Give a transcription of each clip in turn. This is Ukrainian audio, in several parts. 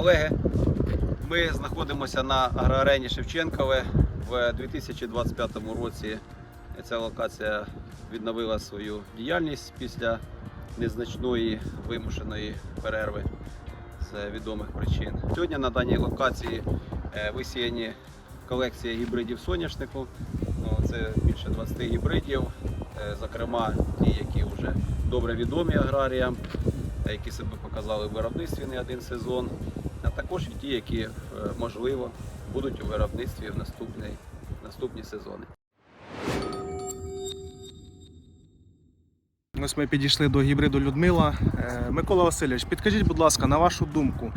колеги. Ми знаходимося на агроарені Шевченкове. В 2025 році ця локація відновила свою діяльність після незначної вимушеної перерви з відомих причин. Сьогодні на даній локації е, висіяні колекція гібридів соняшнику. Ну, Це більше 20 гібридів, е, зокрема ті, які вже добре відомі аграріям, е, які себе показали в виробництві не один сезон, а також і ті, які е, можливо будуть у виробництві в наступний, наступні сезони. Ось ми підійшли до гібриду Людмила. Е, Микола Васильович, підкажіть, будь ласка, на вашу думку,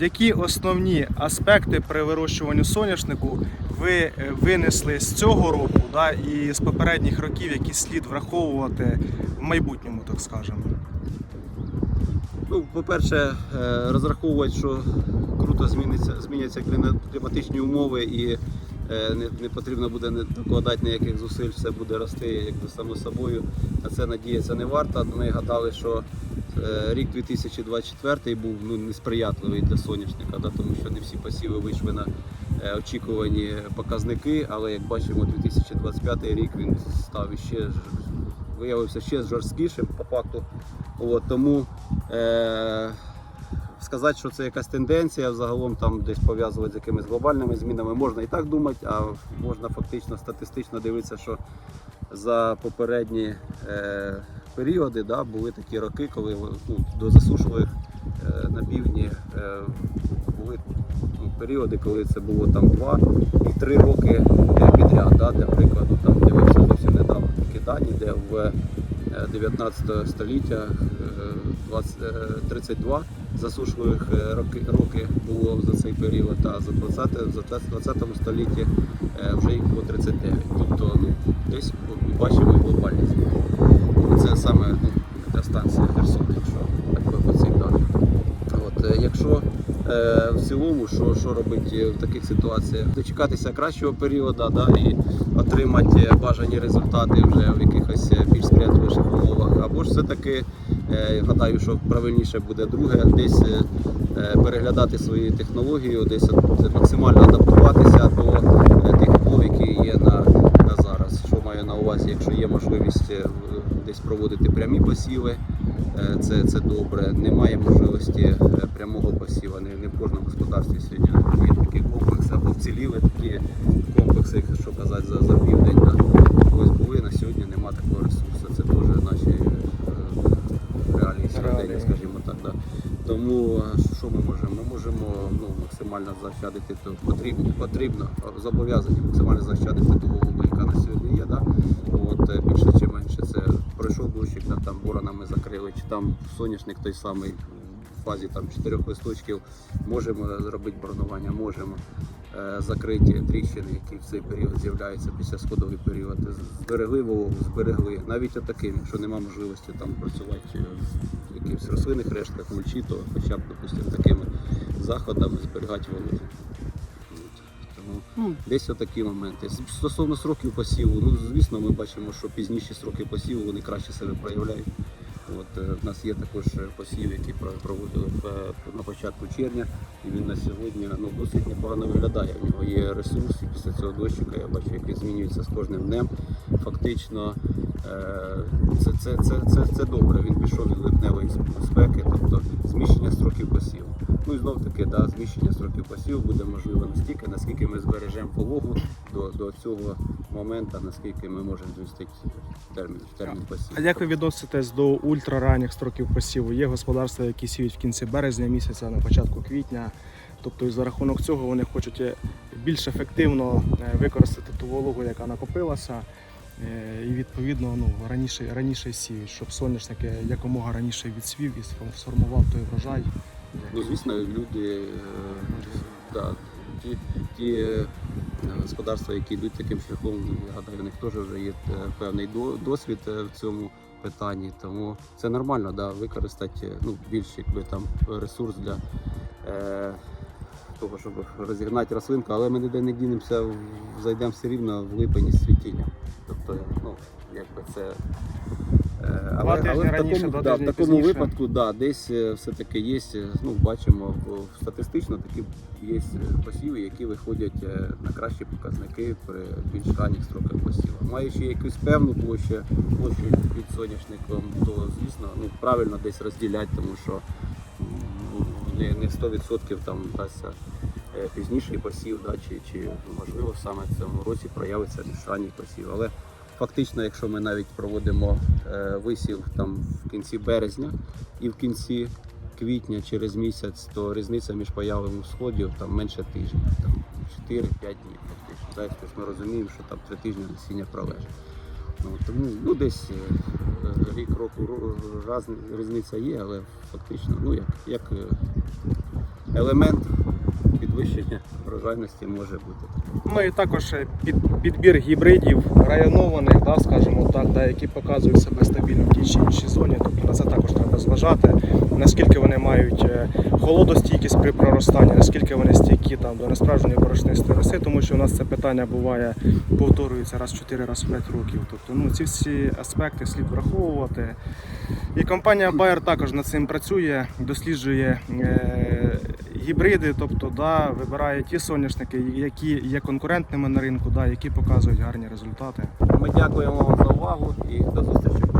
які основні аспекти при вирощуванні соняшнику ви е, винесли з цього року да, і з попередніх років, які слід враховувати в майбутньому, так скажемо? Ну, по-перше, е, розраховувати, що круто зміниться, зміняться кліматичні умови і е, не, не потрібно буде не докладати ніяких зусиль, все буде рости якби само собою. На це надіятися не варто. Ми гадали, що е, рік 2024 був ну, несприятливий для соняшника, да, тому що не всі посіви вийшли на очікувані показники, але як бачимо, 2025 рік він став іще виявився ще жорсткішим по факту. От, тому е, сказати, що це якась тенденція, взагалом там десь пов'язувати з якимись глобальними змінами, можна і так думати, а можна фактично статистично дивитися, що за попередні е, періоди да, були такі роки, коли ну, до засушливих е, на півдні е, були періоди, коли це було там 2 і 3 роки е, підряд. Да, для прикладу, там дивився зовсім недавно такі дані, де в 19 століття е, 20, е, 32 засушливих е, роки, роки було за цей період, а за 20, за 20 столітті е, вже їх було 39. Тобто ну, десь бачимо і глобальні зміни. Ну, Це саме ну, метеостанція Херсон, якщо так би по цих даних. От, е, якщо е, в цілому, що, що робити в таких ситуаціях? Дочекатися кращого періоду да, і отримати бажані результати вже в якихось е, більш сприятливіших умовах. Або ж все-таки е, гадаю, що правильніше буде друге, десь е, переглядати свої технології, десь максимально адаптуватися до тих умов, які є на, на зараз. Що маю на увазі, якщо є можливість десь проводити прямі посіви. Це, це добре. Немає можливості посіву. Не, не в кожному господарстві сьогодні є такі комплекси або вціліли такі комплекси, що казати за, за південь. Да. Ось були на сьогодні нема такого ресурсу. Це теж наші е, реалії сьогодення, скажімо так. Да. Тому що ми можемо? Ми можемо ну, максимально заощадити то потрібно, потрібно зобов'язані максимально заощадити ту вологу, яка на сьогодні є. Да? От, е, більше чи менше це пройшов дощик, да, там боронами закрили, чи там соняшник той самий фазі там чотирьох листочків. Можемо зробити боронування, можемо е, закриті тріщини, які в цей період з'являються після сходовий період. Зберегли вологу, зберегли. Навіть отаким, якщо немає можливості там працювати е, в якихось рослинних рештках, мульчі, то хоча б допустимо такими заходами зберігати вологу. Ну, Десь отакі моменти. Стосовно сроків посіву, ну звісно, ми бачимо, що пізніші сроки посіву вони краще себе проявляють. От е, в нас є також е, посів, який проводили е, на початку червня, і він на сьогодні ну, досить непогано виглядає. У нього є ресурс, і після цього дощика я бачу, який змінюється з кожним днем. Фактично е, це, це, це, це, це добре. Він пішов від липневої спеки, тобто зміщення строків посіву. Ну і знов таки, да, зміщення строків посіву буде можливо настільки, наскільки ми збережемо вологу до, до цього моменту, наскільки ми можемо змістити термін, термін посіву. а як ви відноситесь до ультраранніх строків посіву? Є господарства, які сіють в кінці березня місяця, на початку квітня. Тобто і за рахунок цього вони хочуть е, більш ефективно е, використати ту вологу, яка накопилася. е, І відповідно ну, раніше, раніше сіють, щоб соняшник якомога раніше відсвів і сформував той врожай. Ну, звісно, люди, да, ті, ті господарства, які йдуть таким шляхом, я гадаю, у них теж вже є е, певний досвід е, в цьому питанні. Тому це нормально, да, використати ну, більш якби, там, ресурс для е, того, щоб розігнати рослинку, але ми ніде не дінемося, зайдемо все рівно в липені з цвітіння. Тобто, ну, якби це Е, Два тижні в раніше, такому, да, в такому випадку, да, десь е, все-таки є, е, ну, бачимо, статистично такі є е, посіви, які виходять на кращі показники при більш ранніх строках посіву. Маючи якусь певну площу, площу під соняшником, то звісно ну, правильно десь розділяти, тому що не, не 100% там дасться е, пізніший посів, да, чи, чи можливо саме в цьому році проявиться ранній посів. Але фактично, якщо ми навіть проводимо е, висів там в кінці березня і в кінці квітня через місяць, то різниця між появами всходів там менше тижня, там 4-5 днів фактично. Да? Тобто ми розуміємо, що там три тижні насіння пролежить. Ну, тому ну, десь е, рік року різниця є, але фактично, ну як, як е, елемент підвищення врожайності може бути. Ну і також е, під, підбір гібридів районованих, да, скажімо так, да, які показують себе стабільно в тій чи іншій зоні. Тобто на це також треба зважати, наскільки вони мають е, холодостійкість при проростанні, наскільки вони стійкі там, до несправжньої борошнистої роси, тому що у нас це питання буває, повторюється раз в 4, раз в 5 років. Тобто ну, ці всі аспекти слід враховувати. І компанія Bayer також над цим працює, досліджує е, гібриди, тобто да, вибирає ті соняшники, які є конкурентними на ринку, да, які показують гарні результати. Ми дякуємо вам за увагу і до зустрічі.